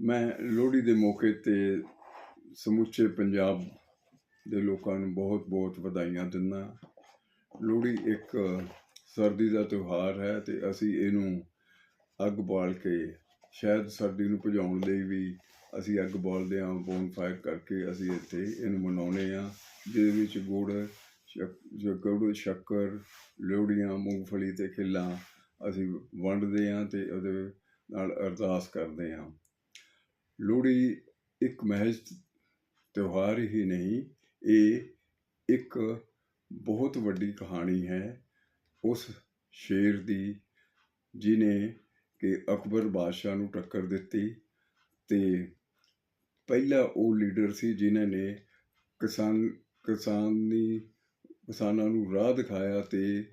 ਮੈਂ ਲੋਹੜੀ ਦੇ ਮੌਕੇ ਤੇ ਸਮੁੱਚੇ ਪੰਜਾਬ ਦੇ ਲੋਕਾਂ ਨੂੰ ਬਹੁਤ-ਬਹੁਤ ਵਧਾਈਆਂ ਦਿੰਦਾ ਲੋਹੜੀ ਇੱਕ ਸਰਦੀ ਦਾ ਤਿਉਹਾਰ ਹੈ ਤੇ ਅਸੀਂ ਇਹਨੂੰ ਅੱਗ ਬਾਲ ਕੇ ਸ਼ਾਇਦ ਸਰਦੀ ਨੂੰ ਭਜਾਉਣ ਲਈ ਵੀ ਅਸੀਂ ਅੱਗ ਬਾਲਦੇ ਹਾਂ ਬੋਨਫਾਇਰ ਕਰਕੇ ਅਸੀਂ ਇੱਥੇ ਇਹਨੂੰ ਮਨਾਉਂਦੇ ਹਾਂ। ਜਿਹਦੇ ਵਿੱਚ ਗੁੜ, ਸ਼ੱਕ ਗੁੜ, ਸ਼ੱਕਰ, ਲੋਹੜੀਆਂ, ਮੂੰਗਫਲੀ ਤੇ ਖਿੱਲਾਂ ਅਸੀਂ ਵੰਡਦੇ ਹਾਂ ਤੇ ਉਹਦੇ ਨਾਲ ਅਰਦਾਸ ਕਰਦੇ ਹਾਂ। ਲੋਹੜੀ ਇੱਕ ਮਹਿਜ਼ ਤਿਉਹਾਰ ਹੀ ਨਹੀਂ, ਇਹ ਇੱਕ ਬਹੁਤ ਵੱਡੀ ਕਹਾਣੀ ਹੈ। ਉਸ ਸ਼ੇਰ ਦੀ ਜਿਨੇ ਕਿ ਅਕਬਰ ਬਾਦਸ਼ਾਹ ਨੂੰ ਟੱਕਰ ਦਿੱਤੀ ਤੇ ਪਹਿਲਾ ਉਹ ਲੀਡਰ ਸੀ ਜਿਨ੍ਹਾਂ ਨੇ ਕਿਸਾਨ, ਕਿਸਾਨੀ, ਕਿਸਾਨਾਂ ਨੂੰ ਰਾਹ ਦਿਖਾਇਆ ਤੇ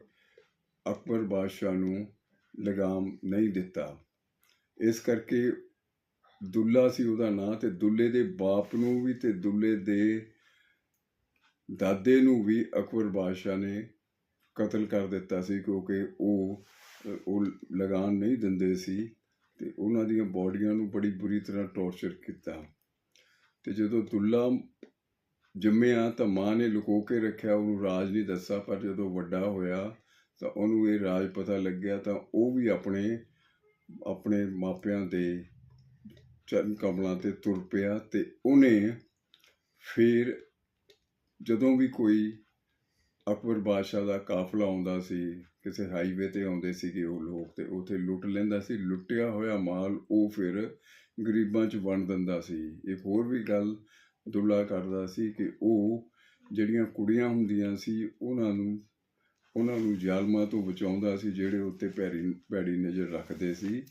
ਅਕਬਰ ਬਾਦਸ਼ਾਹ ਨੂੰ ਲਗਾਮ ਨਹੀਂ ਦਿੱਤਾ। ਇਸ ਕਰਕੇ ਦੁੱਲਾ ਸੀ ਉਹਦਾ ਨਾਂ ਤੇ ਦੁੱਲੇ ਦੇ ਬਾਪ ਨੂੰ ਵੀ ਤੇ ਦੁੱਲੇ ਦੇ ਦਾਦੇ ਨੂੰ ਵੀ ਅਕਬਰ ਬਾਦਸ਼ਾਹ ਨੇ ਕਤਲ ਕਰ ਦਿੱਤਾ ਸੀ ਕਿਉਂਕਿ ਉਹ ਉਹ ਲਗਾਨ ਨਹੀਂ ਦਿੰਦੇ ਸੀ ਤੇ ਉਹਨਾਂ ਦੀਆਂ ਬਾਡੀਆਂ ਨੂੰ ਬੜੀ ਬੁਰੀ ਤਰ੍ਹਾਂ ਟੌਰਚਰ ਕੀਤਾ। ਤੇ ਜਦੋਂ ਦੁੱਲਾ ਜੰਮਿਆ ਤਾਂ ਮਾਂ ਨੇ ਲੁਕੋ ਕੇ ਰੱਖਿਆ, ਉਹਨੂੰ ਰਾਜ ਨਹੀਂ ਦੱਸਿਆ, ਪਰ ਜਦੋਂ ਵੱਡਾ ਹੋਇਆ ਤਾਂ ਉਹਨੂੰ ਇਹ ਰਾਜ ਪਤਾ ਲੱਗਿਆ ਤਾਂ ਉਹ ਵੀ ਆਪਣੇ ਆਪਣੇ ਮਾਪਿਆਂ ਦੇ ਚਰਨ ਕਮਲਾਂ ਤੇ ਤੁਰ ਪਿਆ ਤੇ ਉਹਨੇ ਫਿਰ ਜਦੋਂ ਵੀ ਕੋਈ ਅਕਬਰ ਬਾਦਸ਼ਾਹ ਦਾ ਕਾਫਲਾ ਆਉਂਦਾ ਸੀ, ਕਿਸੇ ਹਾਈਵੇ ਤੇ ਆਉਂਦੇ ਸੀਗੇ ਉਹ ਲੋਕ ਤੇ ਉਥੇ ਲੁੱਟ ਲੈਂਦਾ ਸੀ, ਲੁੱਟਿਆ ਹੋਇਆ ਮਾਲ ਉਹ ਫਿਰ ਗਰੀਬਾਂ 'ਚ ਵੰਡ ਦਿੰਦਾ ਸੀ। ਇੱਕ ਹੋਰ ਵੀ ਗੱਲ ਦੁੱਲਾ ਕਰਦਾ ਸੀ ਕਿ ਉਹ ਜਿਹੜੀਆਂ ਕੁੜੀਆਂ ਹੁੰਦੀਆਂ ਸੀ, ਉਹਨਾਂ ਨੂੰ ਉਹਨਾਂ ਨੂੰ ਜ਼ਾਲਮਾਂ ਤੋਂ ਬਚਾਉਂਦਾ ਸੀ, ਜਿਹੜੇ ਉੱਤੇ ਪੈਰੀ ਭੈੜੀ ਨਜ਼ਰ ਰੱਖਦੇ ਸੀ।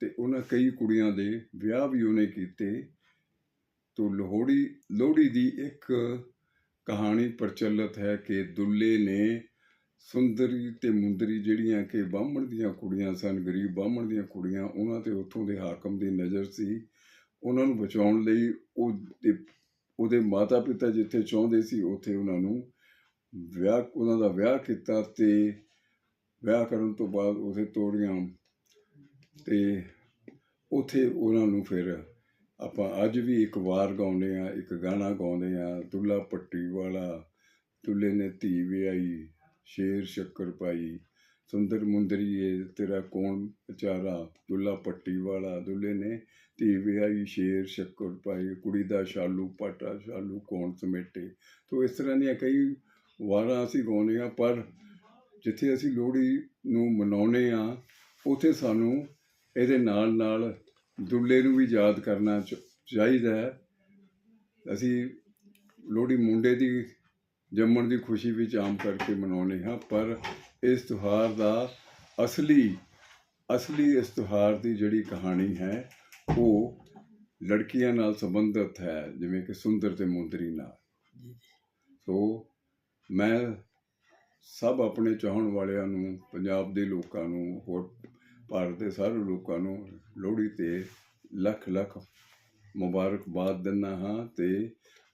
ਤੇ ਉਹਨਾਂ ਕਈ ਕੁੜੀਆਂ ਦੇ ਵਿਆਹ ਵੀ ਉਹਨੇ ਕੀਤੇ। ਤੋਂ ਲੋਹੜੀ ਲੋਹੜੀ ਦੀ ਇੱਕ ਕਹਾਣੀ ਪ੍ਰਚਲਿਤ ਹੈ ਕਿ ਦੁੱਲੇ ਨੇ ਸੁੰਦਰੀ ਤੇ ਮੁੰਦਰੀ ਜਿਹੜੀਆਂ ਕਿ ਬਾਹਮਣ ਦੀਆਂ ਕੁੜੀਆਂ ਸਨ, ਗਰੀਬ ਬਾਹਮਣ ਦੀਆਂ ਕੁੜੀਆਂ, ਉਹਨਾਂ ਤੇ ਉੱਥੋਂ ਦੇ ਹਾਕਮ ਦੀ ਨਜ਼ਰ ਸੀ। ਉਹਨਾਂ ਨੂੰ ਬਚਾਉਣ ਲਈ ਉਹ ਉਹਦੇ ਮਾਤਾ ਪਿਤਾ ਜਿੱਥੇ ਚਾਹੁੰਦੇ ਸੀ, ਉੱਥੇ ਉਹਨਾਂ ਨੂੰ ਵਿਆਹ, ਉਹਨਾਂ ਦਾ ਵਿਆਹ ਕੀਤਾ ਤੇ ਵਿਆਹ ਕਰਨ ਤੋਂ ਬਾਅਦ ਉਥੇ ਤੋੜੀਆਂ ਤੇ ਉਥੇ ਉਹਨਾਂ ਨੂੰ ਫਿਰ ਆਪਾਂ ਅੱਜ ਵੀ ਇੱਕ ਵਾਰ ਗਾਉਂਦੇ ਆ ਇੱਕ ਗਾਣਾ ਗਾਉਂਦੇ ਆ ਦੁੱਲਾ ਪੱਟੀ ਵਾਲਾ, ਦੁੱਲੇ ਨੇ ਧੀ ਵਿਆਹੀ, ਸ਼ੇਰ ਸ਼ੱਕਰ ਪਾਈ, ਸੁੰਦਰ ਮੁੰਦਰੀਏ ਤੇਰਾ ਕੌਣ ਵਿਚਾਰਾ, ਦੁੱਲਾ ਪੱਟੀ ਵਾਲਾ, ਦੁੱਲੇ ਨੇ ਧੀ ਵਿਆਹੀ, ਸ਼ੇਰ ਸ਼ੱਕਰ ਪਾਈ, ਕੁੜੀ ਦਾ ਸ਼ਾਲੂ ਪਾਟਾ ਸ਼ਾਲੂ ਕੌਣ ਸਮੇਟੇ। ਤੋ ਇਸ ਤਰ੍ਹਾਂ ਦੀਆਂ ਕਈ ਵਾਰਾਂ ਅਸੀਂ ਗਾਉਂਦੇ ਆ ਪਰ ਜਿੱਥੇ ਅਸੀਂ ਲੋਹੜੀ ਨੂੰ ਮਨਾਉਂਦੇ ਆ ਉਥੇ ਸਾਨੂੰ ਇਹਦੇ ਨਾਲ ਨਾਲ ਦੁੱਲੇ ਨੂੰ ਵੀ ਯਾਦ ਕਰਨਾ ਚਾਹੀਦਾ ਹੈ। ਅਸੀਂ ਲੋਹੜੀ ਮੁੰਡੇ ਦੀ ਜੰਮਣ ਦੀ ਖੁਸ਼ੀ ਵਿੱਚ ਆਮ ਕਰਕੇ ਮਨਾਉਂਦੇ ਹਾਂ ਪਰ ਇਸ ਤਿਉਹਾਰ ਦਾ ਅਸਲੀ ਅਸਲੀ ਇਸ ਤਿਉਹਾਰ ਦੀ ਜਿਹੜੀ ਕਹਾਣੀ ਹੈ ਉਹ ਲੜਕੀਆਂ ਨਾਲ ਸੰਬੰਧਿਤ ਹੈ ਜਿਵੇਂ ਕਿ ਸੁੰਦਰ ਤੇ ਮੁੰਦਰੀ ਨਾਲ। ਸੋ ਮੈਂ ਸਭ ਆਪਣੇ ਚਾਹਣ ਵਾਲਿਆਂ ਨੂੰ ਪੰਜਾਬ ਦੇ ਲੋਕਾਂ ਨੂੰ ਹੋਰ ਭਾਰਤ ਦੇ ਸਾਰੇ ਲੋਕਾਂ ਨੂੰ ਲੋਹੜੀ ਤੇ ਲੱਖ ਲੱਖ ਮੁਬਾਰਕਬਾਦ ਦਿੰਦਾ ਹਾਂ ਤੇ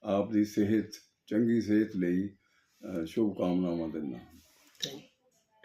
ਆਪ ਦੀ ਸਿਹਤ ਚੰਗੀ ਸਿਹਤ ਲਈ ਅ, ਸ਼ੁਭ ਕਾਮਨਾਵਾਂ ਦਿੰਦਾ ਹਾਂ।